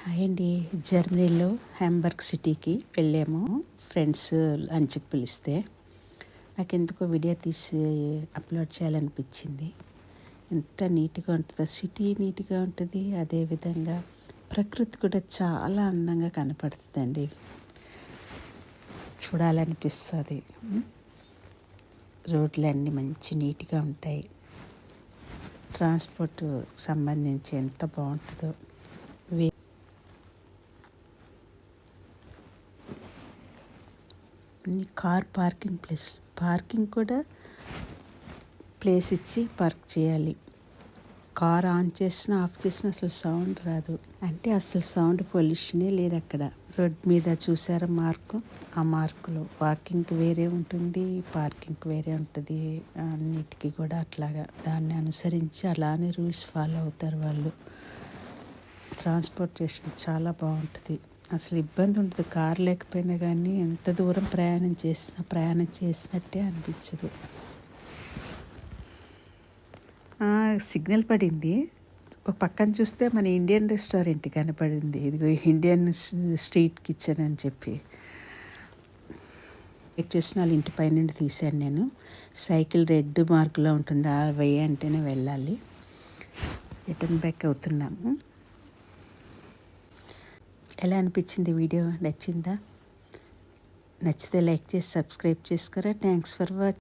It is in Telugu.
హాయ్ అండి. జర్మనీలో హ్యాంబర్గ్ సిటీకి వెళ్ళాము. ఫ్రెండ్స్ లంచ్కి పిలిస్తే నాకు ఎందుకో వీడియో తీసి అప్లోడ్ చేయాలనిపించింది. ఎంత నీట్గా ఉంటుందో సిటీ నీట్గా ఉంటుంది అదేవిధంగా ప్రకృతి కూడా చాలా అందంగా కనపడుతుందండి. చూడాలనిపిస్తుంది. రోడ్లన్నీ మంచి నీట్గా ఉంటాయి. ట్రాన్స్పోర్ట్ సంబంధించి ఎంత బాగుంటుందో వే అన్ని కార్ పార్కింగ్ ప్లేస్ పార్కింగ్ కూడా ప్లేస్ ఇచ్చి పార్క్ చేయాలి. కార్ ఆన్ చేసినా ఆఫ్ చేసినా అసలు సౌండ్ రాదు. అంటే అసలు సౌండ్ పొల్యూషనే లేదు అక్కడ. రోడ్ మీద చూసారా మార్కు? ఆ మార్కులు వాకింగ్కి వేరే ఉంటుంది పార్కింగ్కి వేరే ఉంటుంది అన్నిటికీ కూడా అట్లాగా. దాన్ని అనుసరించి అలానే రూల్స్ ఫాలో అవుతారు వాళ్ళు. ట్రాన్స్పోర్టేషన్ చాలా బాగుంటుంది. అసలు ఇబ్బంది ఉంటుంది కార్ లేకపోయినా కానీ ఎంత దూరం ప్రయాణం చేసినా ప్రయాణం చేసినట్టే అనిపించదు. సిగ్నల్ పడింది. ఒక పక్కన చూస్తే మన ఇండియన్ రెస్టారెంట్ కనపడింది. ఇదిగో ఇండియన్ స్ట్రీట్ కిచెన్ అని చెప్పి. వెయిట్ చేసిన వాళ్ళ ఇంటి పైనుండి తీశాను నేను. సైకిల్ రెడ్ మార్కులో ఉంటుంది. ఆ వెయ్యి అంటేనే వెళ్ళాలి. రిటర్న్ బ్యాక్ అవుతున్నాము. ఎలా అనిపించింది వీడియో? నచ్చిందా? నచ్చితే లైక్ చేసి సబ్స్క్రైబ్ చేసుకోరా. Thanks for watching